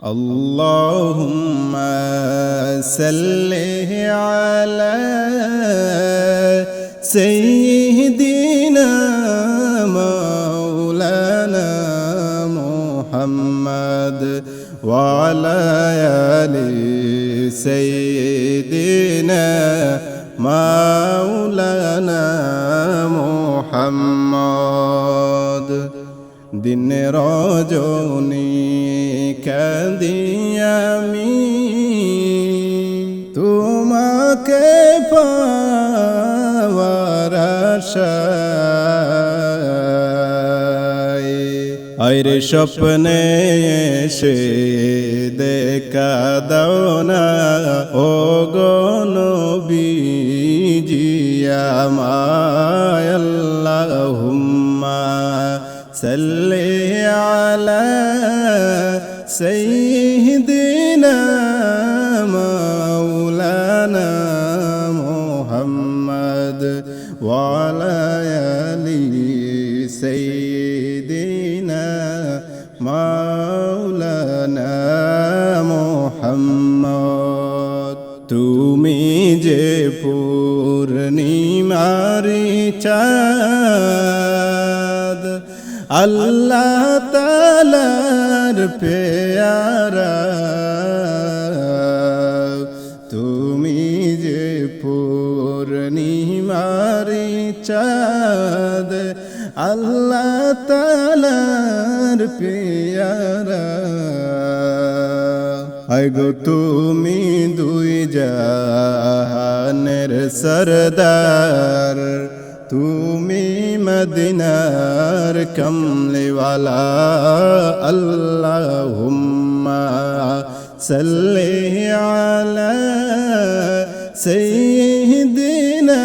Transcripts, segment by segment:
اللهم صل على سيدنا مولانا محمد وعلى آل سيدنا مولانا محمد দিন রজনী কাদিয়ামি তোমাকে পাওয়ার আইরে স্বপ্নে এসে দেখা দাও না ও গনবিজিয়া মায়াল্লাহুম্মা সাল্লি সাইয়্যিদিনা মাওলানা মুহাম্মদ ওয়া আলা আলি সাইয়্যিদিনা মাওলানা মুহাম্মদ তুমি যে পূর্ণিমারি চাঁদ আল্লাহ তালার পেয়ারা, তুমি যে পূর্ণিমারি চাঁদ, আল্লাহ তালার পেয়ারা। গো তুমি দুই জাহানের সরদার তুমি মদিনার কমলিওয়ালা আল্লাহুম্মা সাল্লি আলা সাইয়্যিদিনা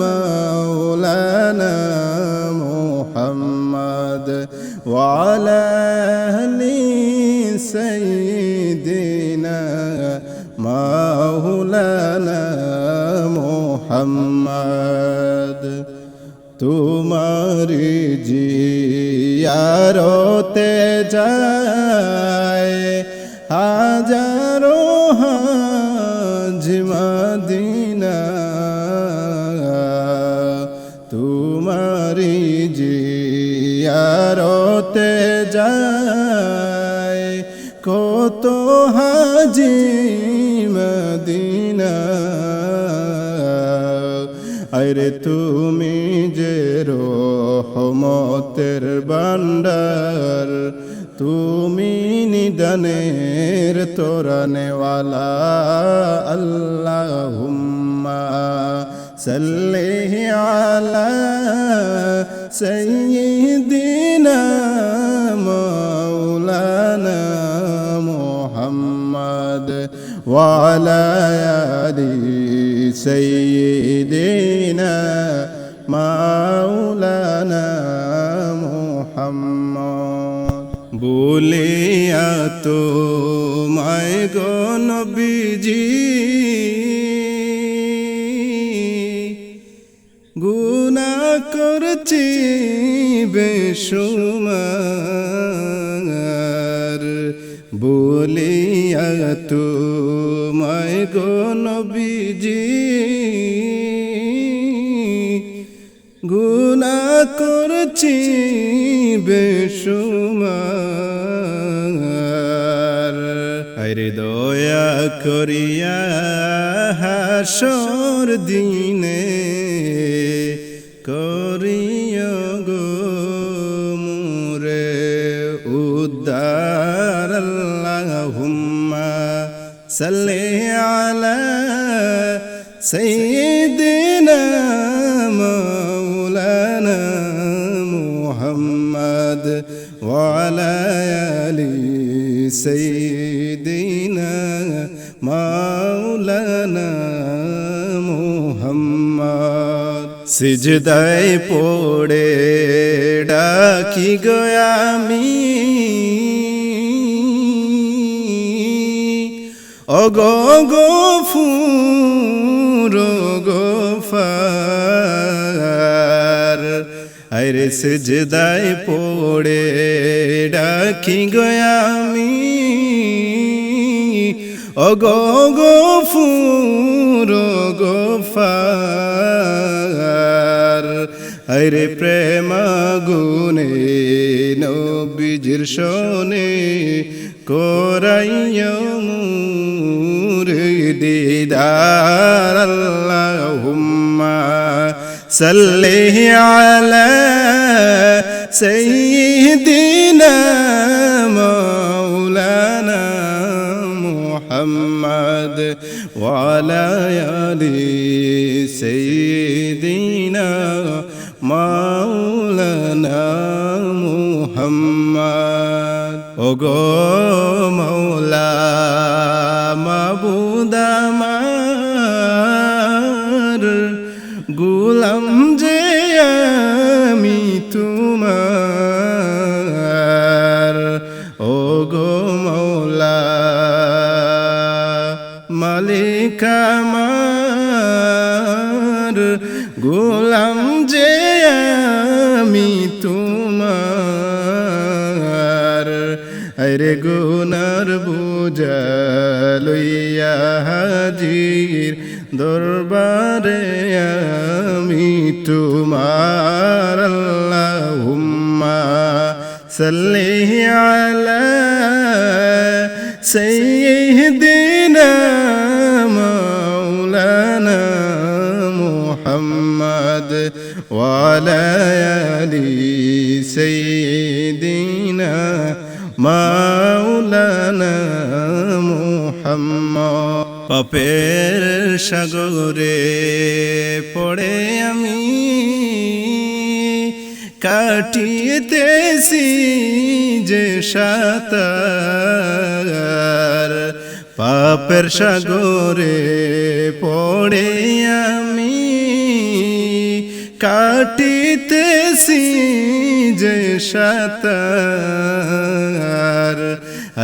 মাওলানা মুহাম্মদ ওয়া আলা আলি সাইয়্যিদিনা মুহাম্মদ তোমারি জিয়ারতে যায় হাজারো হাজ মদিনা। তোমারি জিয়ারতে যায় কত হাজি আরে তুমি যে রহমতের ভান্ডার তুমি নিদানের তোরানেওয়ালা আল্লাহ হুম্মা সাল্লি আলা সাইয়্যিদিনা মাওলানা মুহাম্মদ ওয়া আলা আলি সাইয়্যিদিনা বলে তো মায় গনবিজি গুনা করছি বেসুমার বলে তো মায় গনবিজি গুনা করছি বেসুমার করিয়া হাসর দিনে করিয়া গো মুরে উদ্দার আল্লাহুম্মা সাল্লি আলা সাইয়্যিদিনা মাওলানা মুহাম্মদ ওয়া আলা আলি মাওলানা মুহাম্মদ, সিজদায় পড়ে ডাকি গয়ামি অগো গো ফুর গো ফার আরে সেজদায় পড়ে ডাকি গয়ামি অগো গো ফুর গো ফার। আরে প্রেম গুনে নবীজির শোনে কোরাইয়া দিদার আল্লাহুম্মা সাল্লি আলা সাইয়্যিদিনা মাওলানা মুহাম্মদ ওয়ালা আলি সাইয়্যিদিনা মাওলানা মুহাম্মদ ওগো মৌলা মাবুদামার গুলাম মালিক আমার, গোলাম যে আমি তোমার। আরে গুনার বুঝা লইয়া হাজির, দরবারে আমি তোমার। আল্লাহুম্মা সাল্লি আলা সাইয়্যিদিনা আলি সাইয়্যিদিনা মাওলানা মুহাম্মদ পাপের সাগরে পড়ে আমি কাটিতেছি যে সাতার। পাপের সাগরে পড়ে আমি কাটিতেছি যে সাতার।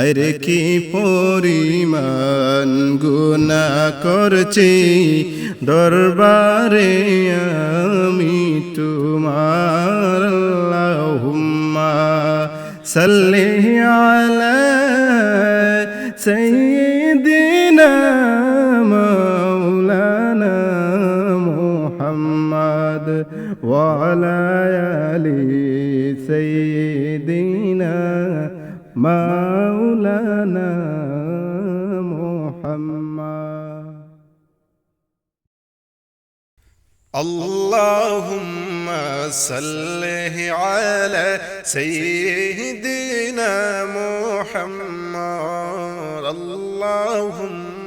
আরে কি পরিমাণ গুণা করছি। দরবারে আমি তোমার আল্লাহুম্মা সাল্লি আলা সাইয়্যিদিনা وعلى آل سيدنا مولانا محمد. اللهم صل على سيدنا محمد. اللهم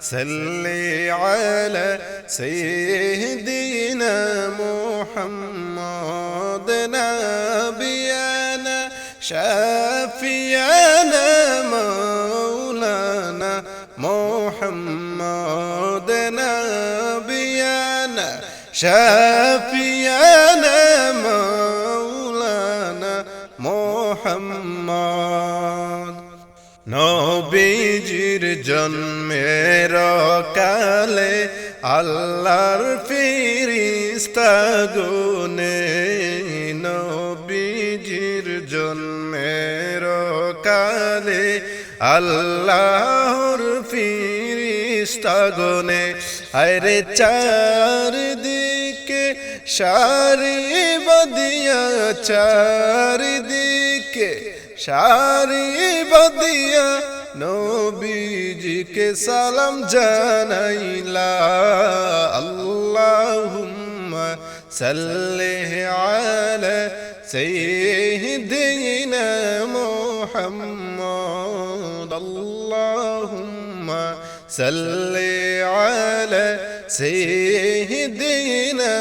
صل على سيدنا محمد نبينا شافينا مولانا محمد نبينا شافينا مولانا محمد. নবীজির জন্মের কালে আল্লাহর ফিরিস্তা গুনে নবীজির জন্মের কালে আল্লাহর ফিরিস্তা গুনে। আরে চার দিকে সারি বদিয়া চার দিকে সারি বদিয়া নবীজিকে সালাম জানাইলা। আল্লাহুম্মা সাল্লি আলা সাইয়্যিদিনা মুহাম্মদ। আল্লাহুম্মা সাল্লি আলা সাইয়্যিদিনা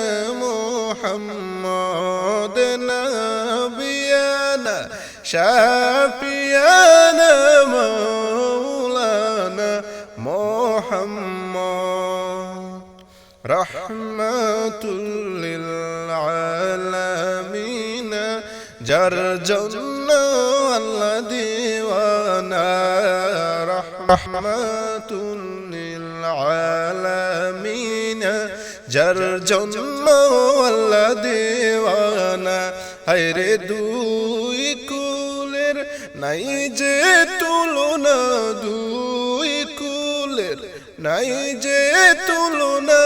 মুহাম্মদ। নবিয়ানা شافينا مولانا محمد. رحمة للعالمين. جرجنا والديوانا رحمة للعالمين. جرجنا والديوانا خير دور নাই যে তুলনা দুই কুল নাই যে তুলনা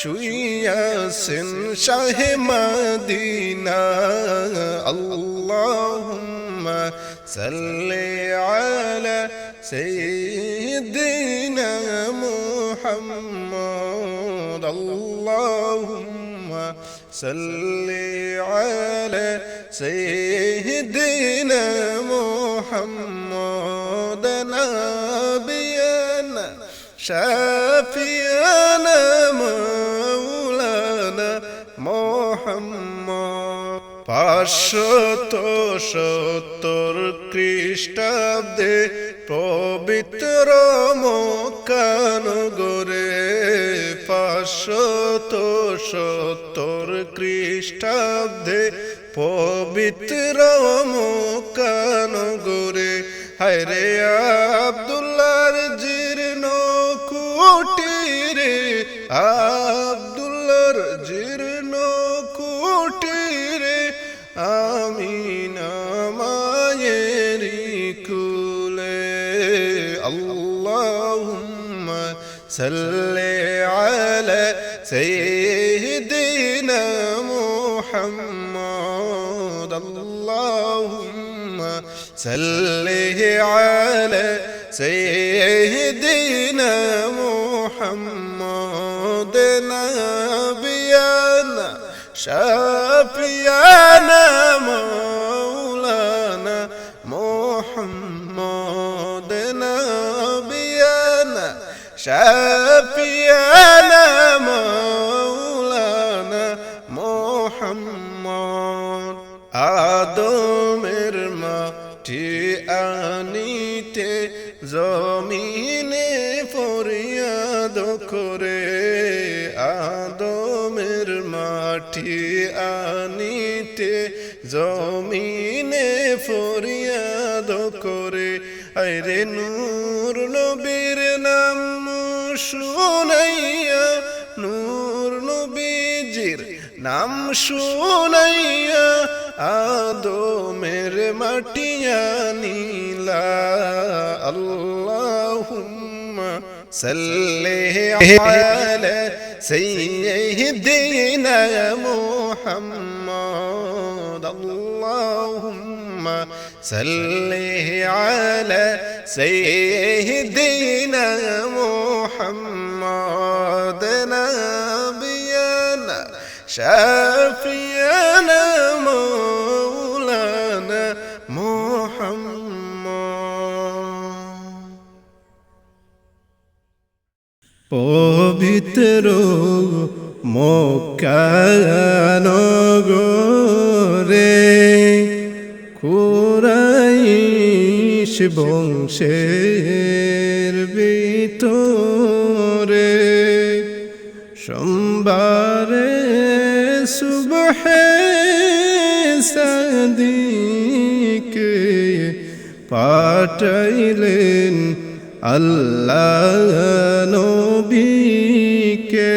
শুইয়াছেন শাহে মাদিনা। আল্লাহুম্মা সাল্লি আলা সাইয়্যিদিনা মুহাম্মদ। আল্লাহুম্মা সাল্লি আলা সাইয়্যিদিনা মুহাম্মদ নাবিয়ানা শাফিয়ানা মাওলানা মোহাম্মদ পাঁচশত সত্তর খ্রিস্টাব্দে পবিত্র মকানগরে পাঁচশত সত্তর খ্রিস্টাব্দে পবিত্র মকানগরে হায়রে আব্দুল্লার জীর্ণ কুটিরে আব্দুল্লার জীর্ণ কুটিরে আমি নামায়েরি কুলে। আল্লাহুম্মা সাল্লি আলা সাইয়্যিদিনা মুহাম্মদ। আল্লাহুম্মা সাল্লি আলা সাইয়্যিদিনা মুহাম্মদ নাবিয়ানা শাফিয়ানা মাওলানা মুহাম্মদ নাবিয়ানা জমিনে ফরিয়াদ করে আদমের মাটি আনিতে জমিনে ফরিয়াদ করে। আরে নূর নবীর নাম শুনাইয়া, নূর নবীজির নাম শুনাইয়া আদমের মাটিয়া নীলা আল্লাহুম্মা সাল্লি আলা সাইয়্যিদিনা মুহাম্মদ আল্লাহুম্মা সাল্লি আলা সাইয়্যিদিনা মুহাম্মদ নাবিয়ানা শাফিয়ানা মকানগরে কুরাইশ বংশের ভিতরে সোমবারে সুবহে সাদিকে পাঠাইলেন আল্লাহ নবীকে।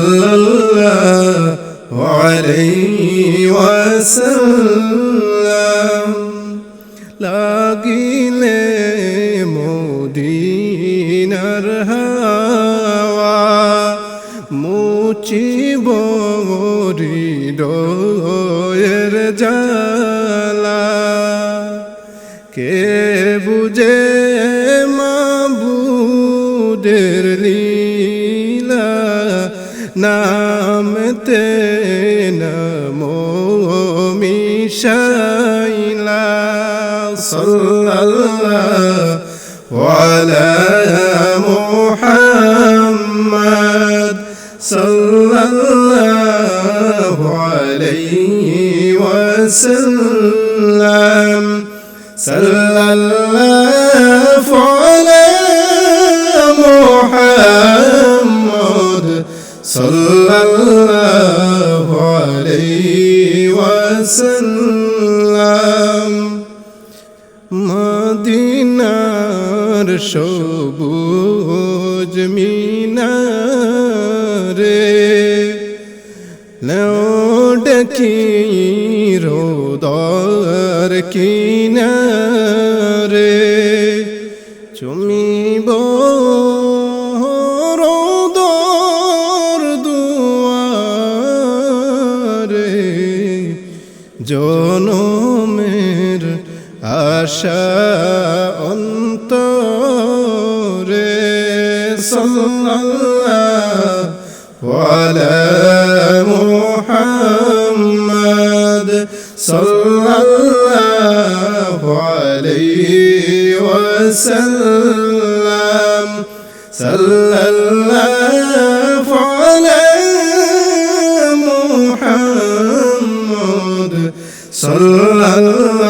নামতে নমো মিশাইলা সাল্লাল্লাহু আলা মুহাম্মদ সাল্লাল্লাহু আলাইহি ওয়াসাল্লাম সাল্লাল্লাহু আলা মুহাম্মদ সাল্লাল্লাহু আলাইহি وسلم মদিনার সবুজ মিনারে লৌডকি রোদর কিনারে আশা অন্তরে সাল্লাল্লাহু আলা মুহাম্মদ সাল্লাল্লাহু আলাইহি ওয়াসাল্লাম সাল্লাল্লাহু আলা মুহাম্মদ সাল্লাল্লাহু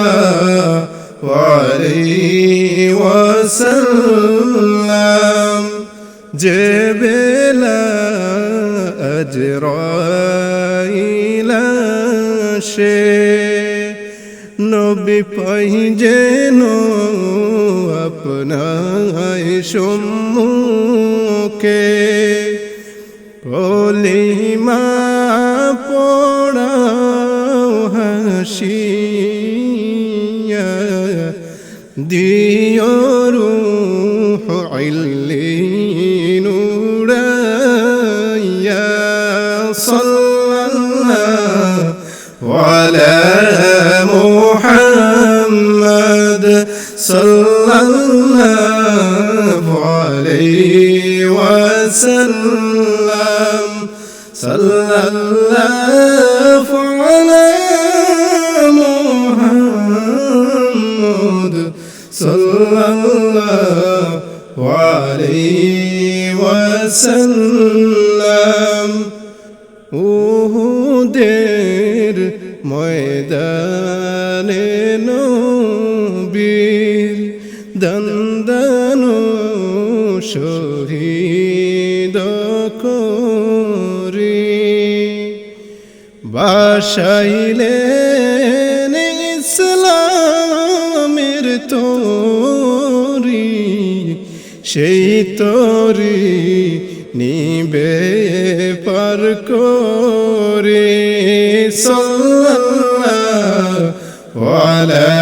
ওয়াসাল্লাম যে বেলা সে নবী পাই যেন আপনায় সম্মুখে কলিমা পড়াও হাসিয়া দিও রূহ ইল্লিন উড়াইয়া সাল্লাল্লাহু আলা মুহাম্মদ সাল্লাল্লাহু আলাইহি ওয়াসাল্লাম সাল্লাল্লাহু আলা সাল্লাল্লাহু আলাইহি ওয়াসাল্লাম। উহুদের ময়দানে নবীর দন্দন শহীদ করি। বাসাইলেন সেই তোরি নিবে পার করে সাল্লাল্লাহু আলা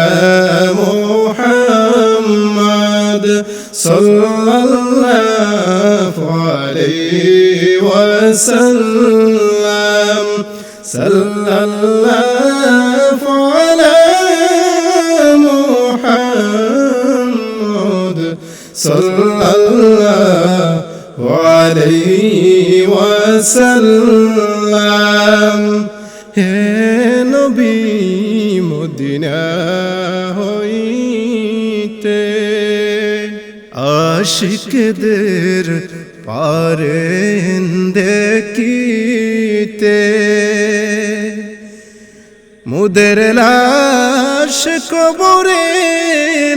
মুহাম্মদ সাল্লাল্লাহু আলাইহি ওয়াসাল্লাম সাল্লাল্লাহু হে নবী মদিনা হইতে আশিকদের পারেন দেখিতে মুদের লাশ কবরে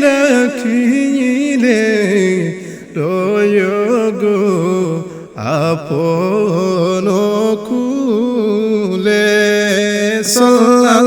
রাখিলে আপন কুলে সাল্লাল্লাহু